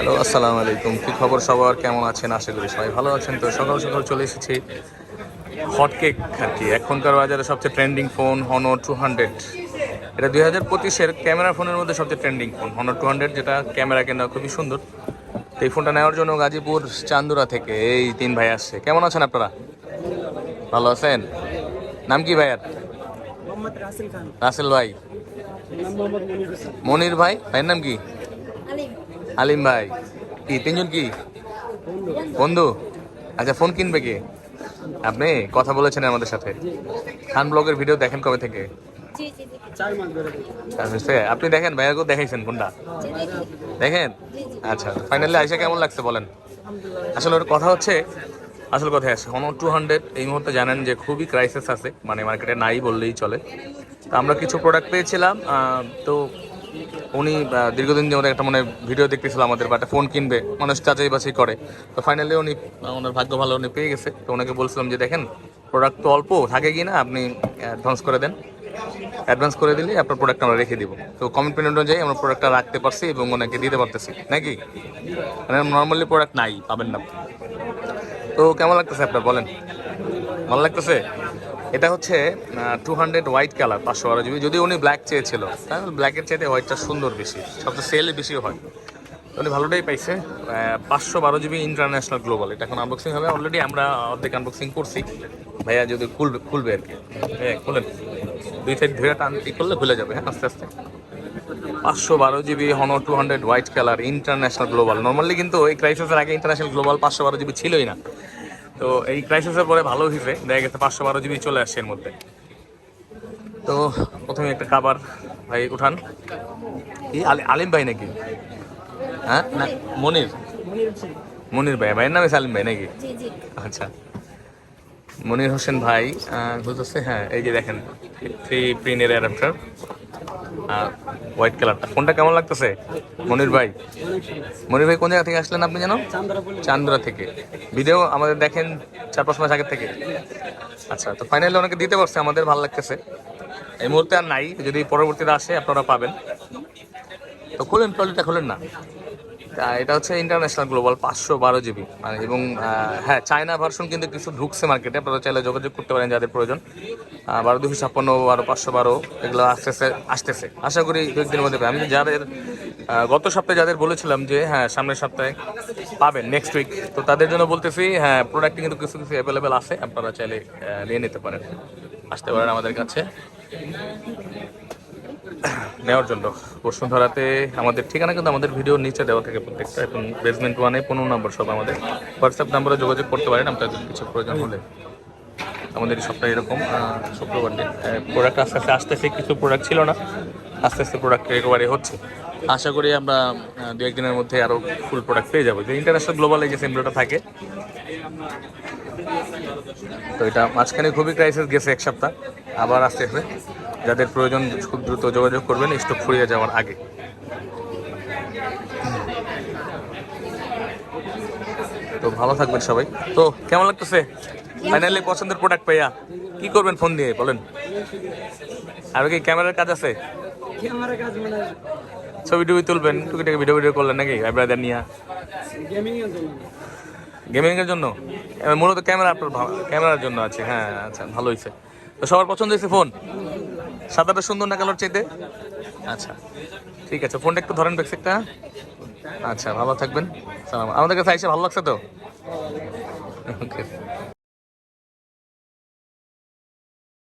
Hello আসসালামু আলাইকুম। কি খবর সবার? কেমন আছেন? আশা করি সবাই ভালো আছেন। তো সকাল সকাল চলে এসেছি হট কেক আর কি এখনকার বাজারে সবচেয়ে trending phone Honor two hundred এটা দুই হাজার পঁচিশের ক্যামেরা ফোনের মধ্যে সবচেয়ে trending phone Honor two hundred যেটা ক্যামেরা কেনা খুবই সুন্দর। তো এই ফোনটা নেওয়ার জন্য গাজীপুর চান্দুরা থেকে এই তিন ভাই আসছে। কেমন আছেন আপনারা? ভালো আছেন? নাম কি ভাইয়ার? রাসেল ভাই। মনির ভাই? ভাইয়ের নাম কি? আলিম ভাই কি তিনজন কি? বন্ধু আচ্ছা ফোন কিনবে কি? আপনি কথা বলেছেন আমাদের সাথে। খান ব্লগের ভিডিও দেখেন কবে থেকে? আপনি দেখেন ভাইয়াকেও দেখাইছেন দেখি। দেখেন? আচ্ছা ফাইনালি আইসা কেমন লাগছে বলেন? আসলে ওর কথা হচ্ছে আসল কথা আছে হনো টু হান্ড্রেড এই মুহূর্তে জানেন যে খুবই ক্রাইসিস আছে মানে মার্কেটে নাই বললেই চলে। তো আমরা কিছু প্রোডাক্ট পেয়েছিলাম তো উনি দীর্ঘদিন যেমন একটা মানে ভিডিও দেখতেছিল আমাদের বা একটা ফোন কিনবে, মানুষ যাচাই বাছাই করে। তো ফাইনালি উনি ওনার ভাগ্য ভালো উনি পেয়ে গেছে। তো ওনাকে বলছিলাম যে, দেখেন প্রোডাক্ট তো অল্প, থাকে কি না, আপনি অ্যাডভান্স করে দেন। অ্যাডভান্স করে দিলে আপনার প্রোডাক্ট আমরা রেখে দিব। তো কমিটমেন্ট অনুযায়ী আমরা প্রোডাক্টটা রাখতে পারছি এবং ওনাকে দিতে পারতেছি, নাকি? মানে নর্মালি প্রোডাক্ট নাই, পাবেন না। তো কেমন লাগতেছে আপনার, বলেন? ভালো লাগতেছে? এটা হচ্ছে টু হান্ড্রেড হোয়াইট কালার পাঁচশো বারো জিবি। যদি উনি ব্ল্যাক চেয়েছিল, তাহলে ব্ল্যাকের চাইতে হোয়াইটটা সুন্দর বেশি, সবচেয়ে সেল বেশি হয়। উনি ভালোটাই পাইছে পাঁচশো বারো জিবি ইন্টারন্যাশনাল গ্লোবাল এটা এখন আনবক্সিং হবে অলরেডি আমরা অর্ধেক আনবক্সিং করছি। ভাইয়া যদি খুলবে খুলবে আর কি। হ্যাঁ খুলেন। দুই সাইড ধরে টান ঠিক করলে খুলে যাবে হ্যাঁ আস্তে আস্তে। পাঁচশো বারো GB Honor two hundred white colour international global normally কিন্তু এই ক্রাইসিসের আগে ইন্টারন্যাশনাল গ্লোবাল পাঁচশো বারো জিবি ছিলই না। তো এই ক্রাইসিসের পরে ভালো হয়েছে। দেখা গেছে পাঁচশো বারো জিবি চলে আসছে এর মধ্যে। তো প্রথমে একটা খাবার ভাই উঠান। কি আলি- আলিম ভাই নাকি? হ্যাঁ না মনির? মনির ভাই। ভাইয়ের নামে আলিম ভাই নাকি? আচ্ছা। মনির হোসেন ভাই বুঝতেছে হ্যাঁ এই যে দেখেন থ্রি প্রিনের অ্যাডাপ্টার হোয়াইট কালারটা ফোনটা কেমন লাগতেছে? মনির ভাই। মনির ভাই, কোন জায়গা থেকে আসলেন আপনি জানো চান্দারা থেকে। ভিডিও আমাদের দেখেন চার পাঁচ মাস আগের থেকে। আচ্ছা তো ফাইনালি অনেকে দিতে পারছে আমাদের ভালো লাগতেছে। এই মুহূর্তে আর নাই, যদি পরবর্তীতে আসে, আপনারা পাবেন। তো খুলেন ট্রলিটা খুলেন না। এটা হচ্ছে ইন্টারন্যাশনাল গ্লোবাল পাঁচশো বারো জিবি মানে এবং হ্যাঁ চায়না ভার্সন কিন্তু কিছু ঢুকছে মার্কেটে আপনারা চাইলে যোগাযোগ করতে পারেন যাদের প্রয়োজন। বারো দুশো ছাপ্পান্ন বারো পাঁচশো বারো, এগুলো আসতেছে আসতেছে। আশা করি দু একদিনের মধ্যে আমি যাদের গত সপ্তাহে যাদের বলেছিলাম যে হ্যাঁ সামনের সপ্তাহে পাবেন নেক্সট উইক তো তাদের জন্য বলতেছি হ্যাঁ প্রোডাক্ট কিন্তু কিছু কিছু অ্যাভেলেবেল আছে। আপনারা চাইলে নিয়ে নিতে পারেন। আসতে পারেন আমাদের কাছে। নেওয়ার জন্য। বসুন্ধরাতে আমাদের ঠিকানা কিন্তু আমাদের ভিডিওর নিচে দেওয়া থাকে প্রত্যেকটা। এবং বেসমেন্ট ওয়ানে পনেরো নম্বর সব আমাদের। হোয়াটসঅ্যাপ নাম্বারে যোগাযোগ করতে পারেন আপনাদের কিছু প্রয়োজন হলে। আমাদের সপ্তাহে এরকম শুক্রবার দিন। প্রোডাক্ট আস্তে আস্তে আসতেছে কিছু প্রোডাক্ট ছিল না। আস্তে আস্তে প্রোডাক্ট রিকভারি হচ্ছে। আশা করি আমরা দু একদিনের মধ্যে আরও ফুল প্রোডাক্ট পেয়ে যাব। যে ইন্টারন্যাশনাল গ্লোবাল এই যে সিমটা থাকে। তো এটা মাঝখানে খুবই ক্রাইসিস গেছে এক সপ্তাহ। আবার আসতে আসতে যাদের প্রয়োজন খুব দ্রুত যোগাযোগ করবেন স্টক ফুরিয়ে যাওয়ার আগে। তো ভালো থাকবেন সবাই। তো কেমন লাগতেছে? ফাইনালি পছন্দের প্রোডাক্ট পাইয়া। কি করবেন ফোন দিয়ে বলেন। আর কি ক্যামেরার কাজ আছে? মানে ছবি টবি তুলবেন টুকিটাকি ভিডিও ভিডিও করলেন নাকি ভাই ব্রাদার নিয়ে? গেমিং এর জন্য? মূলত ক্যামেরা আপনার ক্যামেরার জন্য আছে হ্যাঁ আচ্ছা ভালো হয়েছে তো সবার পছন্দ হয়েছে ফোন সাদাটা সুন্দর না কালার চাইতে? আচ্ছা ঠিক আছে, ফোনটা একটু ধরেন ব্যাকসেকটা আচ্ছা ভালো থাকবেন। সালাম আমাদের কাছে এসে ভালো লাগছে তো? ওকে